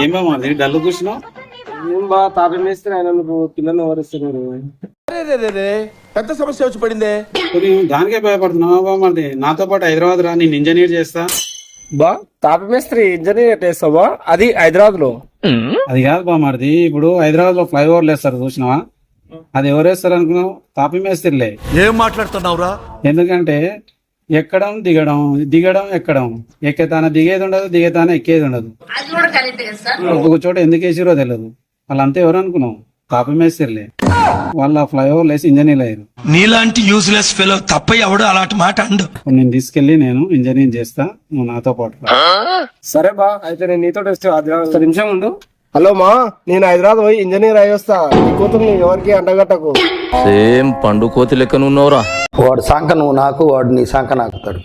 ఏం బామ్మది డల్లు కూర్చున్నావు? ఏం బా తాపి మేస్త్రి ఆయన పిల్లల్ని ఎవరిస్తున్నారు పెద్ద సమస్య వచ్చి పడిందే. మరి దానికే భయపడుతున్నావా బామ్మది నాతో పాటు హైదరాబాద్ రా నేను ఇంజనీర్ చేస్తా. బా తాపి మేస్త్రి ఇంజనీర్ చేస్తావా? అది హైదరాబాద్లో అది కాదు బామ్మది ఇప్పుడు హైదరాబాద్లో ఫ్లైఓవర్లు వేస్తారు చూసినావా? అది ఎవరు వేస్తారు అనుకున్నావు? తాపి మేస్త్రిలే ఏం మాట్లాడుతున్నావురా? ఎందుకంటే ఎక్కడం దిగడం. దిగడం ఎక్కడం. ఎక్కేతాన దిగేది ఉండదు దిగేతాన ఎక్కేది ఉండదు. ఒక చోట ఎందుకు వేసిరో తెలియదు వాళ్ళంతా ఎవరు అనుకున్నావు? తాపి మేస్త్రిలే వాళ్ళ ఫ్లైఓవర్ వేసి ఇంజనీర్లు అయ్యారు. నీలాంటి యూజ్లెస్ ఫెలో తప్ప ఎవడు అలాంటి మాట అండు. నేను తీసుకెళ్ళి నేను ఇంజనీరింగ్ చేస్తా నువ్వు నాతో పాటు. సరే బా అయితే నేను నీతో నిమిషం ఉండు. హలో మా నేను హైదరాబాద్ పోయి ఇంజనీర్ అయ్యి వస్తా. నీ కూతురు ఎవరికి అంటగట్టకు సేమ్ పండు కోతి లెక్కనున్నవరా. వాడు సంక నువ్వు నాకు వాడు నీ సంక నాకుతాడు